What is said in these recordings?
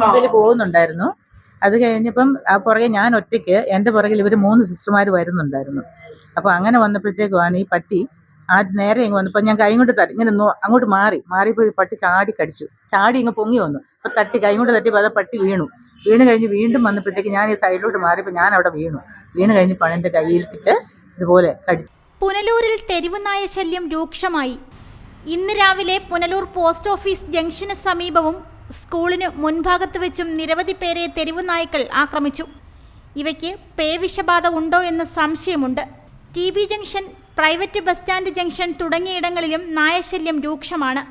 മുമ്പിൽ പോകുന്നുണ്ടായിരുന്നു. അത് കഴിഞ്ഞപ്പം ആ പുറകെ ഞാൻ ഒറ്റയ്ക്ക് എന്റെ പുറകിൽ ഇവർ മൂന്ന് സിസ്റ്റർമാർ വരുന്നുണ്ടായിരുന്നു. അപ്പോൾ അങ്ങനെ വന്നപ്പോഴത്തേക്കുമാണ് ഈ പട്ടി ആദ്യം നേരെ ഇങ്ങ് വന്നപ്പോൾ ഞാൻ കൈ കൊണ്ട് തട്ടി ഇങ്ങനെ അങ്ങോട്ട് മാറി മാറിയപ്പോൾ പട്ടി ചാടി കടിച്ചു. ചാടി ഇങ്ങ് പൊങ്ങി വന്നു. അപ്പോൾ തട്ടി കൈ കൊണ്ട് തട്ടിയപ്പോൾ അത് പട്ടി വീണു. വീണ് കഴിഞ്ഞ് വീണ്ടും വന്നപ്പോഴത്തേക്ക് ഞാൻ ഈ സൈഡിലോട്ട് മാറിയപ്പോൾ ഞാൻ അവിടെ വീണു. വീണ് കഴിഞ്ഞപ്പോൾ എന്റെ കയ്യിലിട്ടിട്ട് ഇതുപോലെ കടിച്ചു. പുനലൂരിൽ തെരുവുനായ ശല്യം രൂക്ഷമായി. ഇന്ന് രാവിലെ പുനലൂർ പോസ്റ്റ് ഓഫീസ് ജംഗ്ഷന് സമീപവും സ്കൂളിന് മുൻഭാഗത്ത് വെച്ചും നിരവധി പേരെ തെരുവു നായ്ക്കൾ ആക്രമിച്ചു. ഇവയ്ക്ക് പേവിഷബാധ ഉണ്ടോ എന്ന് സംശയമുണ്ട്. T B junction private bus stand junction തുടങ്ങിയിടങ്ങളിലും നായശല്യം രൂക്ഷമാണ്.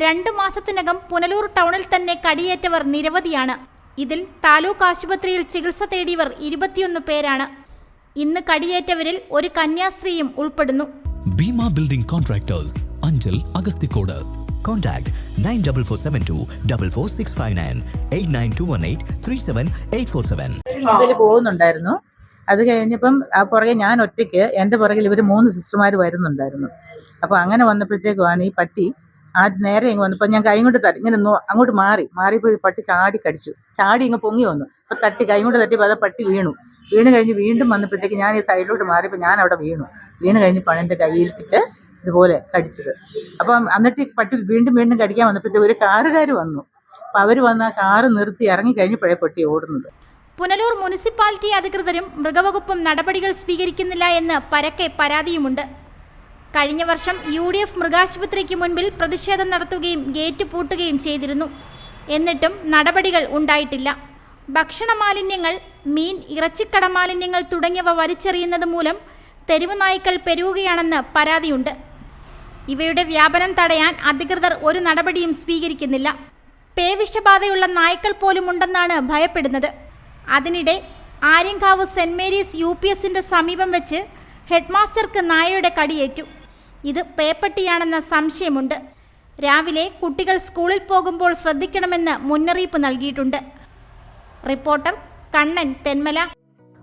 രണ്ടു മാസത്തിനകം പുനലൂർ ടൗണിൽ തന്നെ കടിയേറ്റവർ നിരവധിയാണ്. ഇതിൽ താലൂക്ക് ആശുപത്രിയിൽ ചികിത്സ തേടിയവർ ഇരുപത്തിയൊന്ന് പേരാണ്. ഇന്ന് കടിയേറ്റവരിൽ ഒരു കന്യാസ്ത്രീയും ഉൾപ്പെടുന്നു. Bheema building contractors Anchal Agasthikode. Contact 94472 44659 89218 37847. മുമ്പിൽ പോകുന്നുണ്ടായിരുന്നു. അത് കഴിഞ്ഞപ്പം ആ പുറകെ ഞാൻ ഒറ്റയ്ക്ക് എന്റെ പുറകിൽ ഇവർ മൂന്ന് സിസ്റ്റർമാർ വരുന്നുണ്ടായിരുന്നു. അപ്പോൾ അങ്ങനെ വന്നപ്പോഴത്തേക്കുമാണ് ഈ പട്ടി ആദ്യം നേരെ ഇങ്ങ് വന്നപ്പോൾ ഞാൻ കൈ കൊണ്ട് തട്ടി ഇങ്ങനെ അങ്ങോട്ട് മാറി മാറിയപ്പോൾ ഈ പട്ടി ചാടി കടിച്ചു. ചാടി ഇങ്ങ് പൊങ്ങി വന്നു. അപ്പോൾ തട്ടി കൈ കൊണ്ട് തട്ടിയപ്പോൾ അത് പട്ടി വീണു. വീണ് കഴിഞ്ഞ് വീണ്ടും വന്നപ്പോഴത്തേക്ക് ഞാൻ ഈ സൈഡിലോട്ട് മാറിയപ്പോൾ ഞാൻ അവിടെ വീണു. വീണ് കഴിഞ്ഞപ്പോൾ എന്റെ കയ്യിലിട്ടിട്ട് ഇതുപോലെ കടിച്ചത്. അപ്പം എന്നിട്ട് പട്ടി വീണ്ടും വീണ്ടും കടിക്കാൻ വന്നപ്പോഴത്തെ ഒരു കാറുകാർ വന്നു. അപ്പോൾ അവർ വന്ന് ആ കാറ് നിർത്തി ഇറങ്ങി കഴിഞ്ഞപ്പോഴേ പട്ടി ഓടുന്നത്. പുനലൂർ മുനിസിപ്പാലിറ്റി അധികൃതരും മൃഗവകുപ്പും നടപടികൾ സ്വീകരിക്കുന്നില്ല എന്ന് പരക്കെ പരാതിയുമുണ്ട്. കഴിഞ്ഞ വർഷം യു ഡി എഫ് മൃഗാശുപത്രിക്ക് മുൻപിൽ പ്രതിഷേധം നടത്തുകയും ഗേറ്റ് പൂട്ടുകയും ചെയ്തിരുന്നു. എന്നിട്ടും നടപടികൾ ഉണ്ടായിട്ടില്ല. ഭക്ഷണ മാലിന്യങ്ങൾ മീൻ ഇറച്ചിക്കട മാലിന്യങ്ങൾ തുടങ്ങിയവ വലിച്ചെറിയുന്നത് മൂലം തെരുവ് നായ്ക്കൾ പെരുകുകയാണെന്ന് പരാതിയുണ്ട്. ഇവയുടെ വ്യാപനം തടയാൻ അധികൃതർ ഒരു നടപടിയും സ്വീകരിക്കുന്നില്ല. പേവിഷബാധയുള്ള നായ്ക്കൾ പോലും ഉണ്ടെന്നാണ് ഭയപ്പെടുന്നത്. അതിനിടെ Aryankavu saint Mary's U P എസിന്റെ സമീപം വെച്ച് ഹെഡ്മാസ്റ്റർക്ക് നായയുടെ കടിയേറ്റു. ഇത് പേപ്പട്ടിയാണെന്ന സംശയമുണ്ട്. രാവിലെ കുട്ടികൾ സ്കൂളിൽ പോകുമ്പോൾ ശ്രദ്ധിക്കണമെന്ന് മുന്നറിയിപ്പ് നൽകിയിട്ടുണ്ട്. റിപ്പോർട്ടർ കണ്ണൻ തെന്മല.